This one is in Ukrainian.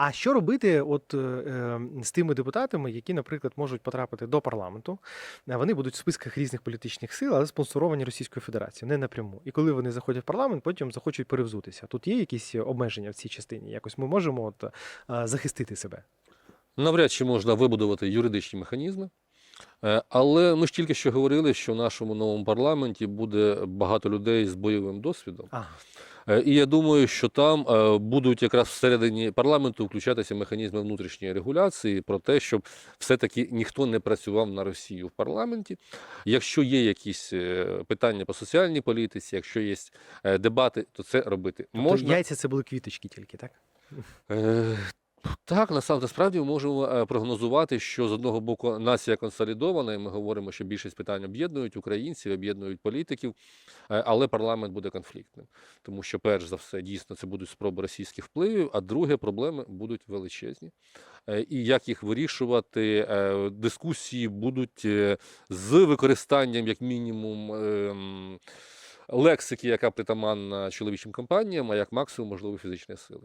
А що робити от е, з тими депутатами, які, наприклад, можуть потрапити до парламенту? Е, Вони будуть в списках різних політичних сил, але спонсоровані Російською Федерацією, не напряму. І коли вони заходять в парламент, потім захочуть перевзутися. Тут є якісь обмеження в цій частині? Якось ми можемо от, е, захистити себе. Навряд чи можна вибудувати юридичні механізми. Е, Але ми ж тільки що говорили, що в нашому новому парламенті буде багато людей з бойовим досвідом. Ага. Е, І я думаю, що там е, будуть якраз всередині парламенту включатися механізми внутрішньої регуляції про те, щоб все-таки ніхто не працював на Росію в парламенті. Якщо є якісь питання по соціальній політиці, якщо є дебати, то це робити Тобто можна. яйця це були квіточки тільки, так? Так, насправді ми можемо е, прогнозувати, що з одного боку нація консолідована, і ми говоримо, що більшість питань об'єднують українців, об'єднують політиків, е, але парламент буде конфліктним. Тому що, перш за все, дійсно це будуть спроби російських впливів, а друге, проблеми будуть величезні. Е, І як їх вирішувати, дискусії будуть з використанням, як мінімум, ем, лексики, яка притаманна чоловічим компаніям, а як максимум, можливо, фізичної сили.